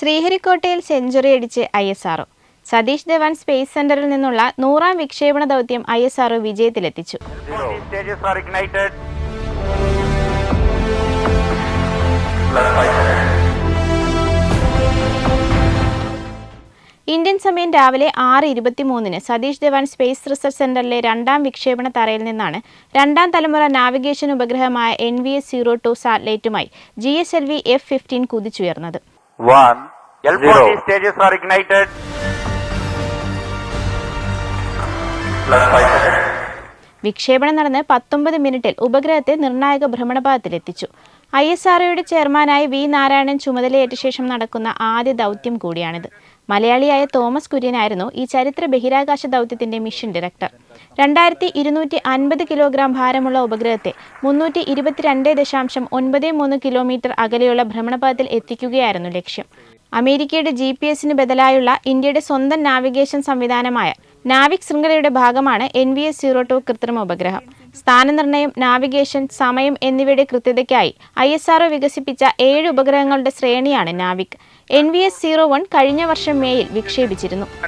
ശ്രീഹരിക്കോട്ടയിൽ century അടിച്ച് I S R O Satish Dhawan space സെന്ററിൽ നിന്നുള്ള നൂറാം വിക്ഷേപണ ദൗത്യം ഐ എസ് ആർഒ വിജയത്തിലെത്തിച്ചു ഇന്ത്യൻ സമയം രാവിലെ ആറ് ഇരുപത്തിമൂന്നിന് സതീഷ് ധവാൻ സ്പേസ് റിസർച്ച് സെന്ററിലെ രണ്ടാം വിക്ഷേപണ തറയിൽ നിന്നാണ് രണ്ടാം തലമുറ navigation ഉപഗ്രഹമായ N V S zero two സാറ്റലൈറ്റുമായി G S L V F fifteen കുതിച്ചുയർന്നത് 1, 0. Stages are ignited. Plus 5 seconds. വിക്ഷേപണം നടന്ന് പത്തൊമ്പത് മിനിറ്റിൽ ഉപഗ്രഹത്തെ നിർണായക ഭ്രമണപാതത്തിലെത്തിച്ചു ഐ എസ് ഒയുടെ ചെയർമാനായി വി നാരായണൻ ചുമതലയേറ്റ ശേഷം നടക്കുന്ന ആദ്യ ദൗത്യം കൂടിയാണിത് മലയാളിയായ തോമസ് കുര്യനായിരുന്നു ഈ ചരിത്ര ബഹിരാകാശ ദൗത്യത്തിന്റെ മിഷൻ ഡയറക്ടർ രണ്ടായിരത്തി ഇരുന്നൂറ്റി അൻപത് കിലോഗ്രാം ഭാരമുള്ള ഉപഗ്രഹത്തെ മുന്നൂറ്റി ഇരുപത്തിരണ്ട് ദശാംശം ഒൻപത് മൂന്ന് കിലോമീറ്റർ അകലെയുള്ള ഭ്രമണപഥത്തിൽ എത്തിക്കുകയായിരുന്നു ലക്ഷ്യം അമേരിക്കയുടെ ജി പി എസിന് ബദലായുള്ള ഇന്ത്യയുടെ സ്വന്തം നാവിഗേഷൻ സംവിധാനമായ നാവിക് ശൃംഖലയുടെ ഭാഗമാണ് N V S zero two കൃത്രിമ ഉപഗ്രഹം സ്ഥാനനിർണ്ണയം നാവിഗേഷൻ സമയം എന്നിവയുടെ കൃത്യതയ്ക്കായി ഐ എസ് ആർഒ വികസിപ്പിച്ച ഏഴ് ഉപഗ്രഹങ്ങളുടെ ശ്രേണിയാണ് NavIC N V S zero one കഴിഞ്ഞ വർഷം മേയിൽ വിക്ഷേപിച്ചിരുന്നു